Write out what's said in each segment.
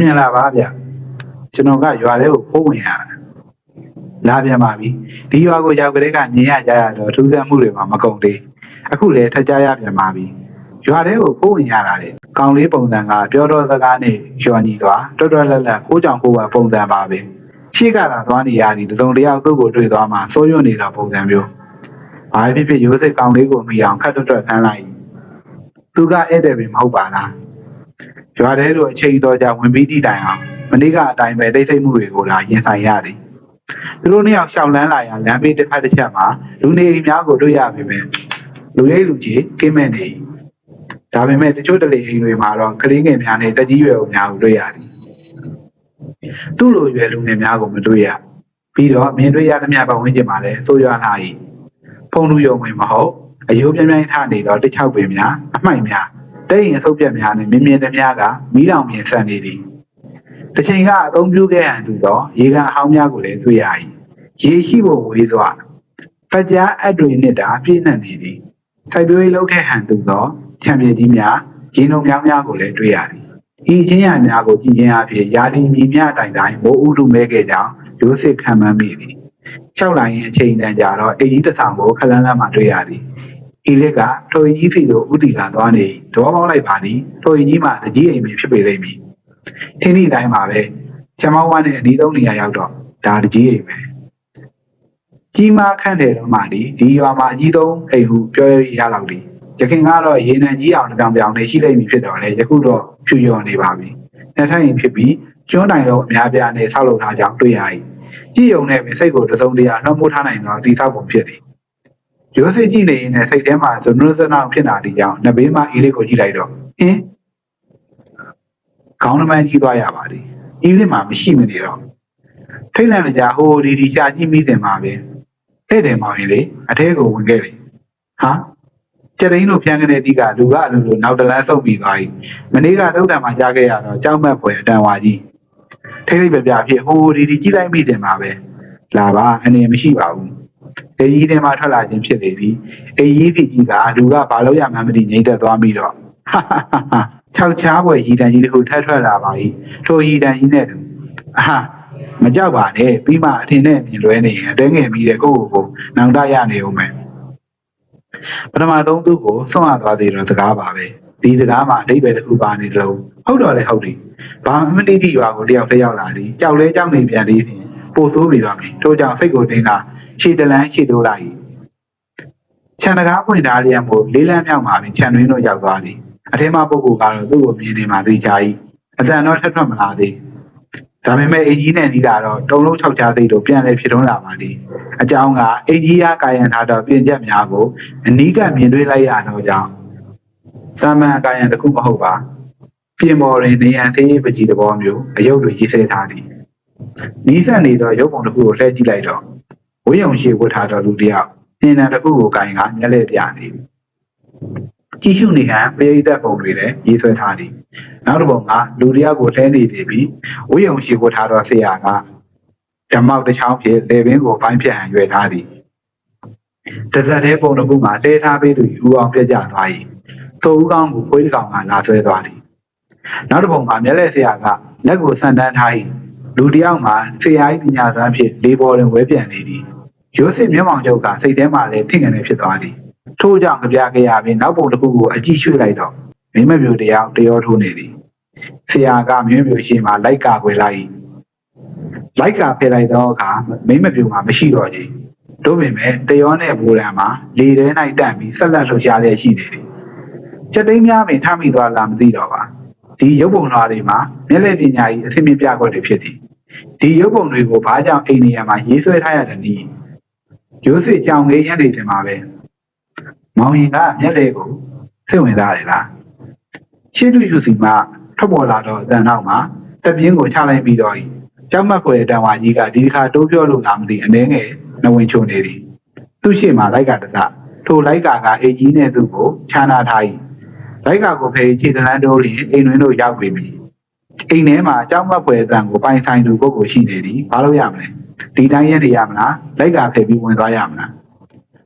မြင်လာပါဗျကျွန်တော်ကရွာထဲကိုဖိုးဝင်ရတာလာပြန်ပါပြီဒီရွာကိုရောက်ကြတဲ့ကမြင်ရကြရတော့ထူးဆန်းမှုတွေမှာမကုန်သေးအခုလည်းထပ်ကြရပြန်ပါပြီရွာထဲကိုဖိုးဝင်ရတာလေကောင်လေးပုံစံကပြောတော့စကားနဲ့ရွာညီသွားတော်တော်လက်လက်ကိုကြောင်ကိုပါပုံစံပါပဲရှေ့ကလာသွားနေရသည်တစ်စုံတစ်ယောက်သူ့ကိုတွေ့သွားမှစိုးရွံ့နေတာပုံစံမျိုးဘာဖြစ်ဖြစ်ရိုးစစ်ကောင်လေးကိုမိအောင်ခတ်တွတ်တွတ်ခန်းလိုက်သူကဧည့်သည်ပင်မဟုတ်ပါလား ရွာထဲလိုအချိန်တော်ကြာဝင်ပြီးတိတိုင်အောင်မနေ့ကအတိုင်းပဲတိတ်ဆိတ်မှုတွေကိုလာရင်ဆိုင်ရသည်သူတို့နှစ်ယောက်ရှောင်လန်းလာရလမ်းဘေးတစ်ဖက်တစ်ချက်မှာလူနေအိမ်များကိုတွေ့ရပေမဲ့လူရိပ်လူကြီးကိမဲ့နေ၏ဒါပေမဲ့တချို့တလေအိမ်တွေမှာတော့ကလေးငယ်များနဲ့တက်ကြီးရွယ်အိုများကိုတွေ့ရသည်သူ့လိုရွယ်လူငယ်များကိုမတွေ့ရပြီးတော့မြင်တွေ့ရသမျှပတ်ဝန်းကျင်မှာလည်းသိုးရွာလာ၏ဖုံလူယုံဝင်မဟုတ်အယိုးပြင်းပြင်းထနေတော့တစ်ချောက်ပင်များအမိုက်များ တဲ့ရင်အဆုပ်ပြက်များနဲ့မြင်မြင်တများကမီးတောင်မြင်ဆန်နေသည်တစ်ချိန်ကအသုံးပြုခဲ့ရန်တူသောရေကန်အဟောင်းများကိုလည်းတွေ့ရ၏ရေရှိဖို့ဝေးစွာဖကြားအပ်တွေနှင့်တာပြည့်နှံ့နေသည်စိုက်ပျိုးရေးလုပ်ခဲ့ဟန်တူသောချံပြေကြီးများရေလုံးများများကိုလည်းတွေ့ရသည်ဤချင်းရများကိုကြည့်ခြင်းအပြင်ယာဒီမြည်များတိုင်တိုင်မိုးဥတုမဲခဲ့ကြောင်းရိုးစစ်ခံမှန်းမိသည်၆လိုင်းရင်အချိန်တန်ကြာတော့အေကြီးတစ်ဆောင်ကိုခလန်းလန်းမှတွေ့ရသည် ဤလက်ကထိုရင်ကြီးစီကိုဥတီလာသွားနေသဘောပေါက်လိုက်ပါသည်ထိုရင်ကြီးမှတကြီးအိမ်မဖြစ်ပေလိမ့်မည်ထင်းဒီတိုင်းမှာပဲချမောင်းဝါနဲ့အနီးဆုံးနေရာရောက်တော့ဒါတကြီးအိမ်ပဲကြီးမားခန့်တယ်တော့မှဒီဒီရွာမှာအကြီးဆုံးအိမ်ဟုပြောရရလောက်သည်ရခင်ကတော့ရေနံကြီးအောင်တစ်ကောင်ပြောင်နေရှိလိမ့်မည်ဖြစ်တော့လေယခုတော့ဖြူရော်နေပါပြီနှစ်ထိုင်ရင်ဖြစ်ပြီးကျွန်းတိုင်တော့အများပြားနဲ့ဆောက်လုပ်ထားကြောင်းတွေ့ရ၏ကြည်ယုံနဲ့ပင်စိတ်ကိုတစုံတရာနှောမိုးထားနိုင်သောတိဆောက်ပုံဖြစ်သည် ရိုးစစ်ကြည့်နေရင်လည်းစိတ်ထဲမှာဇွန်နုစနာဖြစ်လာတဲ့ကြောင့်နဘေးမှာအေးလေးကိုကြည့်လိုက်တော့ဟင်းခေါင်းနှမန်းကြီးသွားရပါသည်အေးလေးမှာမရှိမနေတော့ထိတ်လန့်ကြဟိုဒီဒီရှာကြည့်မိတယ်မှာပဲတဲ့တယ်မောင်ရင်လေအထဲကိုဝင်ခဲ့တယ်ဟာကျတဲ့င်းတို့ဖြန်းကနေတိကလူကအလိုလိုနောက်တလန်းဆုပ်ပြီးသွားပြီမနေ့ကတုတ်တံမှာကြားခဲ့ရတော့ကြောက်မက်ဖွယ်အတန်ဝါကြီးထိတ်လိပ်ပြပြဖြစ်ဟိုဒီဒီကြည့်လိုက်မိတယ်မှာပဲလာပါအနေမရှိပါဘူး အေးကြီးထဲမှာထွက်လာခြင်းဖြစ်လေသည်အေးကြီးစီကြီးကလူကဘာလို့ရမှန်းမသိငြိမ့်သက်သွားပြီးတော့ဟာဟာဟာဟာခြောက်ချားပွဲရီတန်ကြီးတစ်ခုထပ်ထွက်လာပါ၏ထိုရီတန်ကြီးနဲ့တူအဟာမကြောက်ပါနဲ့ပြီးမှအထင်နဲ့မြင်လွဲနေရင်အတဲငယ်ပြီးတဲ့ကိုယ့်ကိုယ်ကိုနောင်တရနေဦးမယ်ပထမဆုံးသူ့ကိုဆွန့်ရသွားသေးတော့စကားပါပဲဒီစကားမှာအတိတ်ပဲတစ်ခုပါနေတယ်လို့ဟုတ်တော့လေဟုတ်တယ်ဘာမှမတိတိရွာကိုတယောက်တယောက်လာသည်ကြောက်လဲကြောက်နေပြန်သေးတယ် ပို့ဆိုးပြီးတော့ပြီထို့ကြောင့်စိတ်ကိုတင်းကခြေတလန်းခြေတိုးလိုက်ခြံတကားဖွင့်ထားလျက်မို့လေးလမ်းမြောက်မှာပင်ခြံတွင်းတို့ရောက်သွားသည်အထင်းမပုဂ္ဂိုလ်ကတော့သူ့ကိုမြင်နေမှသိချာ၏အတန်တော့ထက်ထွက်မလာသေးဒါပေမဲ့အင်ကြီးနဲ့နီးတာတော့တုံလုံး၆ချားသိတို့ပြန်လဲဖြစ်ထွန်းလာပါသည်အကြောင်းကအင်ကြီးအားကာယံထားသောပြင်ချက်များကိုအနီးကမြင်တွေ့လိုက်ရတော့ကြောင့်တာမန်ကာယံတစ်ခုမဟုတ်ပါပြင်ပေါ်တွင်နေရန်သေးပကြီးသဘောမျိုးအယုတ်တွေရေးဆဲထားသည် နီးစပ်နေသောရုပ်ပုံတစ်ခုကိုလှည့်ကြည့်လိုက်တော့ဝိယုံရှိဝတ်ထားတော်လူတစ်ယောက်အင်းတန်တစ်ခုကိုကင်ကမျက်လှည့်ပြနေပြီကြည့်ရှုနေဟန်ပရိသတ်ပုံတွေလည်းရေးဆွဲထားသည်နောက်တစ်ပုံကလူတစ်ယောက်ကိုလှဲနေပြီပြီးဝိယုံရှိဝတ်ထားတော်ဆရာကဓမ္မောက်တစ်ချောင်းဖြင့်လေပင်ကိုပိုင်းဖြတ်ဟန်ရွယ်ထားသည်တစ်စက်သေးပုံတစ်ခုမှာတဲထားပေးသူဦးအောင်ပြက်ကြသွား၏သို့ဦးကောင်းကိုခွေးတစ်ကောင်ကလာဆွဲသွားသည်နောက်တစ်ပုံမှာမျက်လှည့်ဆရာကလက်ကိုဆန်တန်းထား၏ လူတစ်ယောက်မှာဆရာ၏ပညာစွမ်းဖြင့်လေးပေါ်တွင်ဝဲပြန်နေသည်ရိုးစစ်မျက်မှောင်ချုပ်ကစိတ်ထဲမှာလည်းထင်ကနေဖြစ်သွားသည်ထို့ကြောင့်ကြပြခဲ့ရပြီးနောက်ပုံတစ်ခုကိုအကြည့်ရွှေ့လိုက်တော့မင်းမပြူတယောက်တရောထိုးနေသည်ဆရာကမင်းမပြူရှိမှလိုက်ကာခွေလိုက်၏လိုက်ကာဖယ်လိုက်တော့အခါမင်းမပြူမှာမရှိတော့ကြီးတို့ပင်မဲ့တရောနဲ့ဘူရန်မှာလေထဲ၌တန့်ပြီးဆက်လက်လှုပ်ရှားလျက်ရှိနေသည်ချက်သိမ်းများပင်ထမိသွားလားမသိတော့ပါဒီရုပ်ပုံလွှာတွေမှာမျက်လက်ပညာကြီးအသိမြင်ပြခွက်တွေဖြစ်သည် ဒီရုပ်ပုံတွေကိုဘာကြောင့်အိန္ဒိယမှာရေးဆွဲထားရတဲ့နည်းရိုးစစ်ကြောင်လေးရက်နေတင်ပါပဲမောင်ရင်ကမျက်လေကိုစိတ်ဝင်စားတယ်လားရှင်းတူယူစီမှာထွက်ပေါ်လာတော့အတန်နောက်မှာတပြင်းကိုချလိုက်ပြီးတော့ကြောက်မက်ဖွယ်တန်ဝါကြီးကဒီတစ်ခါတိုးပြောလို့လားမသိအနှဲငယ်နဝင်ချုံနေသည်သူ့ရှေ့မှာလိုက်ကတစထိုလိုက်ကာကအေကြီးနဲ့သူ့ကိုခြာနာထား၏လိုက်ကာကိုဖေးခြေတလန်းတိုးလျင်အိမ်တွင်တို့ရောက်ပြီပြီ အိမ်ထဲမှာကြောက်မက်ဖွယ်အတန်ကိုပိုင်ဆိုင်သူပုဂ္ဂိုလ်ရှိနေသည်ဘာလို့ရမလဲဒီတိုင်းရက်နေရမလားလိုက်ကဖယ်ပြီးဝင်သွားရမလား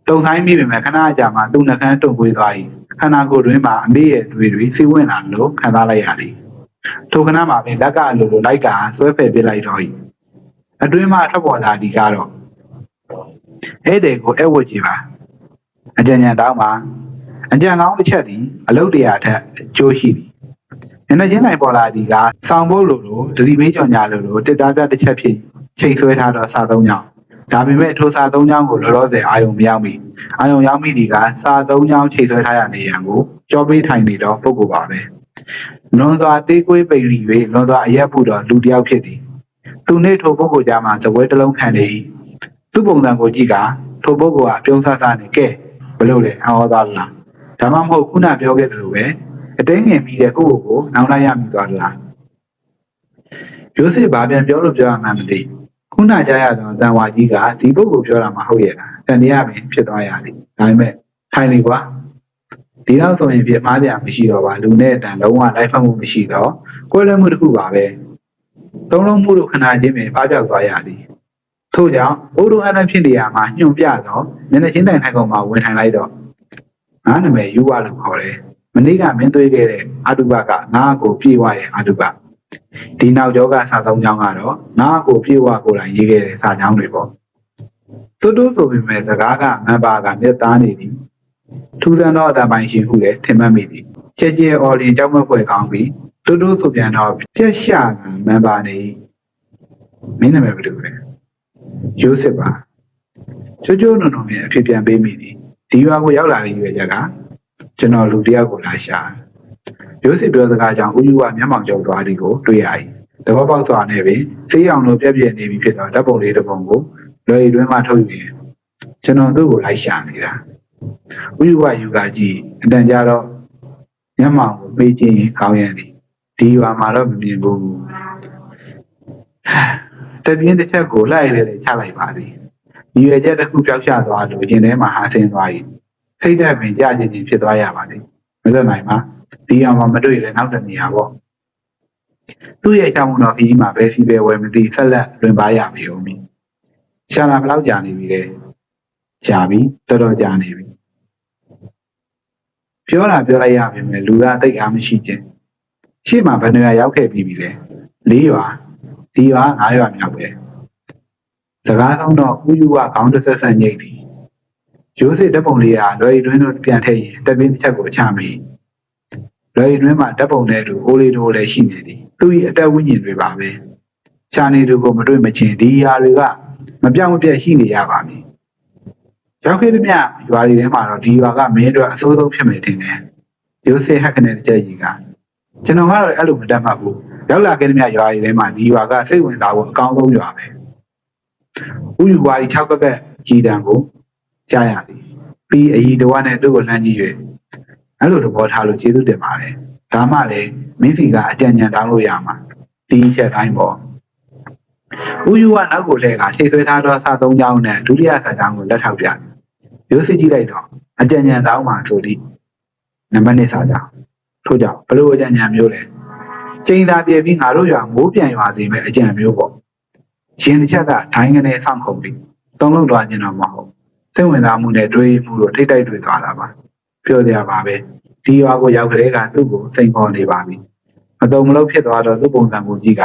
တုံဆိုင်မိပေမဲ့ခဏကြာမှသူ့နှကန်းတုံပွေးသွား၏ခန္ဓာကိုယ်တွင်မှအမေရဲ့တွေတွေစိတ်ဝင်လာလို့ခံစားလိုက်ရသည်ထိုခဏမှာပင်လက်ကအလိုလိုလိုက်ကဆွဲဖယ်ပစ်လိုက်တော့၏အတွင်းမှထွက်ပေါ်လာသည်ကတော့ဧည့်သည်ကိုဧည့်ဝတ်ကြည့်ပါအကြံဉာဏ်တောင်းပါအကြံကောင်းတစ်ချက်သည်အလုတ်တရာထက်အကျိုးရှိသည် မျက်နှာချင်းနိုင်ပေါ်လာသည်ကဆောင်းဖို့လိုလိုဒလီမေးကြော်ညာလိုလိုတစ်သားပြတစ်ချက်ဖြစ်ချိန်ဆွဲထားသောစာသုံးကြောင်းဒါပေမဲ့ထိုစာသုံးကြောင်းကိုလောလောဆယ်အာယုံမရောက်မီအာယုံရောက်မိသည်ကစာသုံးကြောင်းချိန်ဆွဲထားရနေရန်ကိုကြောပေးထိုင်နေသောပုဂ္ဂိုလ်ပါပဲလွန်စွာတေးကွေးပိန်လီ၍လွန်စွာအရက်ပူသောလူတစ်ယောက်ဖြစ်သည်သူနှင့်ထိုပုဂ္ဂိုလ်ကြားမှာသပွဲတစ်လုံးခံနေ၏သူ့ပုံစံကိုကြည့်ကထိုပုဂ္ဂိုလ်ဟာပြုံးဆဆနဲ့ကဲဘလို့လဲအဟောသားလားဒါမှမဟုတ်ခုနပြောခဲ့တယ်လို့ပဲ အတင်းငင်ပြီးတဲ့ကိုယ့်ကိုယ်ကိုနောင်လိုက်ရမိသွားလားရိုးစစ်ဘာပြန်ပြောလို့ပြောရမှန်းမသိခုနကြားရသောတန်ဝါကြီးကဒီပုဂ္ဂိုလ်ပြောတာမဟုတ်ရဲ့လားတန်တရားပင်ဖြစ်သွားရသည်ဒါပေမဲ့ထိုင်လေကွာဒီတော့ဆိုရင်ပြမှားကြမရှိတော့ပါလူနဲ့အတန်လုံးဝလိုက်ဖက်မှုမရှိတော့ကိုယ်လည်းမှုတစ်ခုပါပဲသုံးလုံးမှုတို့ခဏချင်းပင်ပါပြောက်သွားရသည်ထို့ကြောင့်အိုးတို့အနဖြစ်နေရမှာညွန့်ပြတော့မျက်နှာချင်းတိုင်ထိုင်ကောင်မှာဝင်ထိုင်လိုက်တော့ငါနာမည်ယူဝလို့ခေါ်တယ် မနေ့ကမင်းသွေးခဲ့တဲ့အတုပကငါ့ကိုပြေဝရဲ့အတုပဒီနောက်ကျောကစာသုံးချောင်းကတော့ငါ့ကိုပြေဝကိုယ်တိုင်ရေးခဲ့တဲ့စာချောင်းတွေပေါ့တူတူဆိုပေမဲ့စကားကမန်ပါကမြတ်သားနေသည်ထူးဆန်းသောအတန်ပိုင်းရှင်ဟုလည်းထင်မှတ်မိသည်ကျဲကျဲအော်လင်ကြောက်မက်ဖွယ်ကောင်းပြီးတိုးတိုးဆိုပြန်တော့ပြက်ရှာကမန်ပါနေမင်းနာမည်ဘယ်လိုလဲယိုးစစ်ပါချိုးချိုးနုံနုံနဲ့အဖြစ်ပြန်ပေးမိသည်ဒီရွာကိုရောက်လာတဲ့ရွေချက်က ကျွန်တော်လူတစ်ယောက်ကိုလာရှာယိုးစစ်ပြောစကားကြောင့်ဥယူကမျက်မှောင်ကျော်သွားသည်ကိုတွေ့ရ၏တဘောပေါက်စွာနဲ့ပင်စေးအောင်လိုပြက်ပြက်နေပြီဖြစ်တော့ဓာတ်ပုံလေးတစ်ပုံကိုလွယ်ရီတွင်းမှထုတ်ယူရင်ကျွန်တော်သူ့ကိုလိုက်ရှာနေတာဥယျာယူကကြီးအတန်ကြတော့မျက်မှောင်ကိုပေးခြင်းရင်ကောင်းရန်သည်ဒီရွာမှာတော့မမြင်ဘူးတပြင်းတစ်ချက်ကိုလိုက်လေလေချလိုက်ပါသည်ဒီရွယ်ချက်တစ်ခုပြောက်ချသွားလို့ရင်ထဲမှာဟာဆင်းသွား၏ စိတ်ဓာတ်ပင်ကြခြင်းချင်းဖြစ်သွားရပါသည်မလွတ်နိုင်ပါဒီအောင်မှာမတွေ့လည်းနောက်တစ်နေရာပေါ့သူ့ရဲ့ချောင်းတော်ခီးမှာပဲစီပဲဝယ်မသိဆက်လက်လွင်ပါရပြီဦးမီရှာလာဘယ်လောက်ကြာနေပြီလဲကြာပြီတော်တော်ကြာနေပြီပြောတာပြောလိုက်ရပါမယ်လူသားတိတ်အားမရှိခြင်းရှေ့မှာဘယ်နေရာရောက်ခဲ့ပြီးပြီလဲ၄ရွာဒီရွာ၅ရွာမြောက်ပဲစကားဆောင်တော့ဥယူဝခေါင်းတစ်ဆက်ဆက်ညိတ်ပြီ ရိုးစစ်ဓာတ်ပုံလေးကလွယ်ရီတွင်းတို့ပြန်ထည့်ရင်တပင်းတစ်ချက်ကိုချမိလွယ်ရီတွင်းမှာဓာတ်ပုံနဲ့တူအိုးလေးတို့လည်းရှိနေသည်သူ့၏အတက်ဝိညာဉ်တွေပါပဲခြာနေသူကိုမတွေ့မချင်းဒီຢာတွေကမပြောင်းမပြတ်ရှိနေရပါမည်ရောက်ခဲ့တဲ့မြရွာတွေထဲမှာတော့ဒီရွာကမင်းတို့အဆိုးဆုံးဖြစ်မယ်ထင်တယ်။ရိုးစေဟက်ကနေတကြကြီးကကျွန်တော်ကတော့အဲ့လိုမတတ်မှတ်ဘူး။ရောက်လာခဲ့တဲ့မြရွာတွေထဲမှာဒီရွာကစိတ်ဝင်စားဖို့အကောင်းဆုံးရွာပဲ။ဥယူဝါဒီ၆ကက်ကက်ကြီးတံကို ကြားရသည်။ပြီးအည်တော်နဲ့သူ့ကိုလှမ်းကြည့်၍အဲ့လိုသဘောထားလို့ကျေးဇူးတင်ပါတယ်။ဒါမှလည်းမင်းစီကအကြံဉာဏ်တောင်းလို့ရမှာ။ဒီချက်တိုင်းပေါ့။ဥယူကနောက်ကိုလှည့်ကချိန်ဆွဲထားသောစာသုံးချောင်းနဲ့ဒုတိယစာချောင်းကိုလက်ထောက်ပြတယ်။ရိုးစစ်ကြည့်လိုက်တော့အကြံဉာဏ်တောင်းမှဆိုသည့်နံပါတ်2စာချောင်းထို့ကြောင့်ဘလို့အကြံဉာဏ်မျိုးလဲ။ချိန်သာပြည့်ပြီးငါတို့ရွာမိုးပြန်ရွာစေမဲ့အကြံမျိုးပေါ့။ရှင်တစ်ချက်ကဒိုင်းကနေစောင့်ခုံပြီးသုံးလုံးသွားခြင်းတော့မဟုတ်။ စိတ်ဝင်စားမှုနဲ့တွေးမှုတို့ထိတ်တိုက်တွေ့သွားတာပါ။ပြောကြပါပဲ။ဒီရွာကိုရောက်ကြတဲ့ကသူ့ကိုစိန်ခေါ်နေပါပြီ။မတုံမလို့ဖြစ်သွားတော့သူ့ပုံစံကိုကြည့်က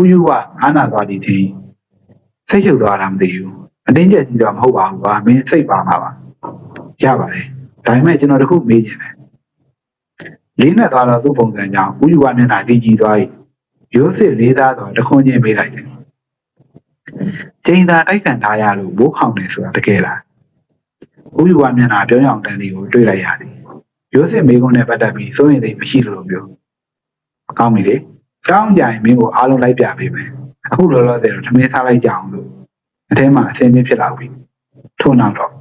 ဥယျာအာနာသွားသည်ထင်စိတ်ချုပ်သွားတာမသိဘူးအတင်းကျပ်ကြည့်တော့မဟုတ်ပါဘူးကွာမင်းစိတ်ပါမှာပါရပါတယ်ဒါပေမဲ့ကျွန်တော်တခုမေးချင်တယ်လေးနဲ့သွားတော့သူ့ပုံစံကြောင့်ဥယျာမျက်နှာတည်ကြည်သွား၏ရိုးစစ်လေးသားတော့တခွန်းချင်းမေးလိုက်တယ် ချိန်သာတိုက်ခံထားရလို့ဘိုးခေါင်နေဆိုတာတကယ်လားဥယျာမျက်နှာပြောင်းအောင်တန်းလေးကိုတွေ့လိုက်ရသည်ရိုးစစ်မေးခွန်းနဲ့ပတ်သက်ပြီးစိုးရင်သိမရှိလို့ပြောကောင်းပြီလေတောင်းကြရင်မင်းကိုအားလုံးလိုက်ပြပေးမယ်အခုလောလောဆယ်တော့ထမင်းစားလိုက်ကြအောင်လို့အထဲမှာအစင်းချင်းဖြစ်လာပြီထို့နောက်တော့